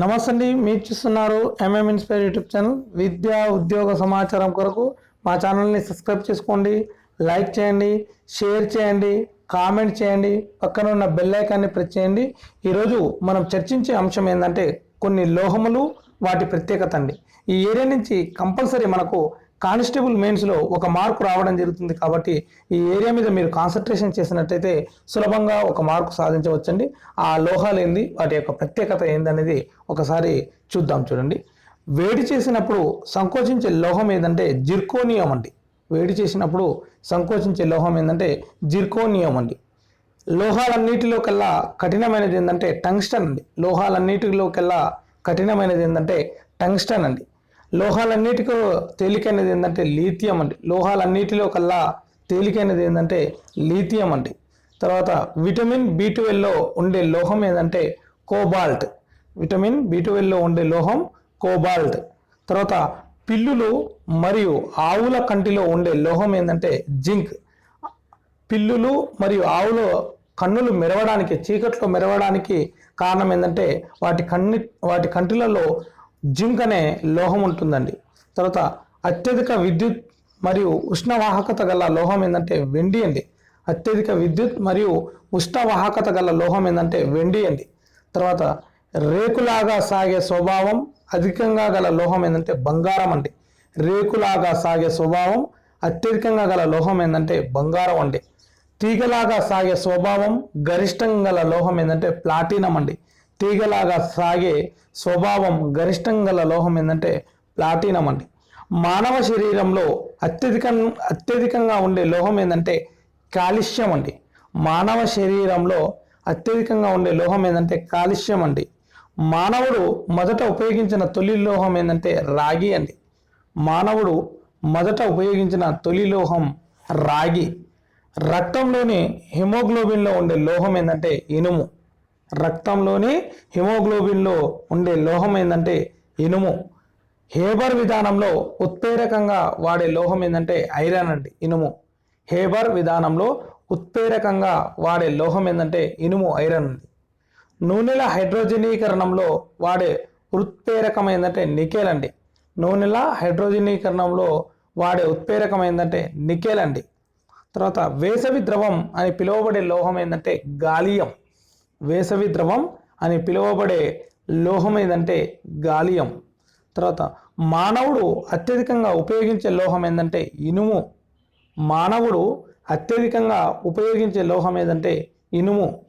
నమస్తే అండి మీరు చూస్తున్నారు ఎంఎం ఇన్స్పైర్ యూట్యూబ్ ఛానల్ విద్యా ఉద్యోగ సమాచారం కొరకు మా ఛానల్ని సబ్స్క్రైబ్ చేసుకోండి లైక్ చేయండి షేర్ చేయండి కామెంట్ చేయండి పక్కన ఉన్న బెల్ ఐకాన్ని ప్రెస్ చేయండి. ఈరోజు మనం చర్చించే అంశం ఏంటంటే కొన్ని లోహములు వాటి ప్రత్యేకత అండి. ఈ ఏరియా నుంచి కంపల్సరీ మనకు కానిస్టేబుల్ మెయిన్స్లో ఒక మార్కు రావడం జరుగుతుంది కాబట్టి ఈ ఏరియా మీద మీరు కాన్సన్ట్రేషన్ చేసినట్టయితే సులభంగా ఒక మార్కు సాధించవచ్చండి. ఆ లోహాలు ఏంది? వాటి యొక్క ప్రత్యేకత ఏందనేది ఒకసారి చూద్దాం చూడండి. వేడి చేసినప్పుడు సంకోచించే లోహం ఏదంటే జిర్కోనియం అండి. వేడి చేసినప్పుడు సంకోచించే లోహం ఏంటంటే జిర్కోనియం అండి. లోహాలన్నిటిలో కల్లా కఠినమైనది ఏంటంటే టంగ్స్టన్ అండి. లోహాలన్నిటిలో కల్లా కఠినమైనది ఏంటంటే టంగ్స్టన్ అండి. లోహాలన్నిటికీ తేలికైనది ఏంటంటే లీథియం అండి. లోహాలన్నిటిలో కల్లా తేలికైనది ఏంటంటే లీథియం అండి. తర్వాత విటమిన్ బి ట్వెల్వ్లో ఉండే లోహం ఏంటంటే కోబాల్ట్. విటమిన్ బి ట్వెల్వ్లో ఉండే లోహం కోబాల్ట్. తర్వాత పిల్లులు మరియు ఆవుల కంటిలో ఉండే లోహం ఏంటంటే జింక్. పిల్లులు మరియు ఆవులు కన్నులు మెరవడానికి చీకట్లో మెరవడానికి కారణం ఏంటంటే వాటి కన్ని వాటి కంటిలలో జింక్ అనే లోహం ఉంటుందండి తర్వాత అత్యధిక విద్యుత్ మరియు ఉష్ణవాహకత గల లోహం ఏంటంటే వెండి అండి. అత్యధిక విద్యుత్ మరియు ఉష్ణవాహకత గల లోహం ఏంటంటే వెండి అండి. తర్వాత రేకులాగా సాగే స్వభావం అధికంగా గల లోహం ఏంటంటే బంగారం అండి. రేకులాగా సాగే స్వభావం అత్యధికంగా గల లోహం ఏంటంటే బంగారం అండి. తీగలాగా సాగే స్వభావం గరిష్టంగా గల లోహం ఏంటంటే ప్లాటినం అండి. తీగలాగా సాగే స్వభావం గరిష్టంగా గల లోహం ఏంటంటే ప్లాటినం అండి. మానవ శరీరంలో అత్యధిక అత్యధికంగా ఉండే లోహం ఏంటంటే కాలుష్యం అండి. మానవ శరీరంలో అత్యధికంగా ఉండే లోహం ఏంటంటే కాలుష్యం అండి. మానవుడు మొదట ఉపయోగించిన తొలి లోహం ఏంటంటే రాగి అండి. మానవుడు మొదట ఉపయోగించిన తొలి లోహం రాగి. రక్తంలోని హిమోగ్లోబిన్లో ఉండే లోహం ఏంటంటే ఇనుము. రక్తంలోని హిమోగ్లోబిన్లో ఉండే లోహం ఏంటంటే ఇనుము. హేబర్ విధానంలో ఉత్ప్రేరకంగా వాడే లోహం ఏంటంటే ఐరన్ అండి ఇనుము. హేబర్ విధానంలో ఉత్ప్రేరకంగా వాడే లోహం ఏంటంటే ఇనుము ఐరన్ అండి. నూనెల హైడ్రోజనీకరణంలో వాడే ఉత్ప్రేరకం ఏంటంటే నికెల్ అండి. నూనెల హైడ్రోజనీకరణంలో వాడే ఉత్ప్రేరకం ఏంటంటే నికెల్ అండి. తర్వాత వేసవి ద్రవం అని పిలువబడే లోహం ఏంటంటే గాలియం. వేసవి ద్రవం అని పిలువబడే లోహం ఏంటంటే గాలియం. తర్వాత మానవుడు అత్యధికంగా ఉపయోగించే లోహం ఏంటంటే ఇనుము. మానవుడు అత్యధికంగా ఉపయోగించే లోహం ఏదంటే ఇనుము.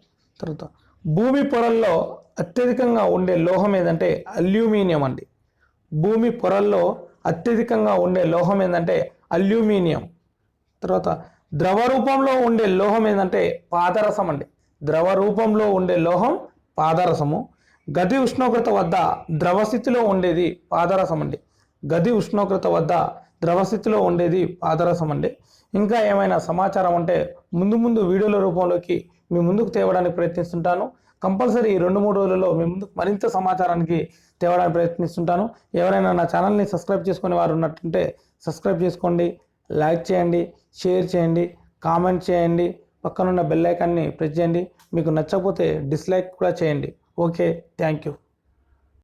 తర్వాత భూమి పొరల్లో అత్యధికంగా ఉండే లోహం ఏదంటే అల్యూమినియం అండి. భూమి పొరల్లో అత్యధికంగా ఉండే లోహం ఏంటంటే అల్యూమినియం. తర్వాత ద్రవ రూపంలో ఉండే లోహం ఏంటంటే పాదరసం అండి. ద్రవ రూపంలో ఉండే లోహం పాదరసము. గది ఉష్ణోగ్రత వద్ద ద్రవస్థితిలో ఉండేది పాదరసం అండి గది ఉష్ణోగ్రత వద్ద ద్రవస్థితిలో ఉండేది పాదరసం అండి ఇంకా ఏమైనా సమాచారం ఉంటే ముందు ముందు వీడియోల రూపంలోకి మీ ముందుకు తేవడానికి ప్రయత్నిస్తుంటాను. కంపల్సరీ ఈ రెండు మూడు రోజులలో మీ ముందుకు మరింత సమాచారానికి తేవడానికి ప్రయత్నిస్తుంటాను. ఎవరైనా నా ఛానల్ని సబ్స్క్రైబ్ చేసుకునే వారు ఉన్నట్టుంటే సబ్స్క్రైబ్ చేసుకోండి లైక్ చేయండి షేర్ చేయండి కామెంట్ చేయండి. పక్కనున్న బెల్ ఐకాన్ని ప్రెస్ చేయండి. మీకు నచ్చకపోతే డిస్లైక్ కూడా చేయండి. Okay thank you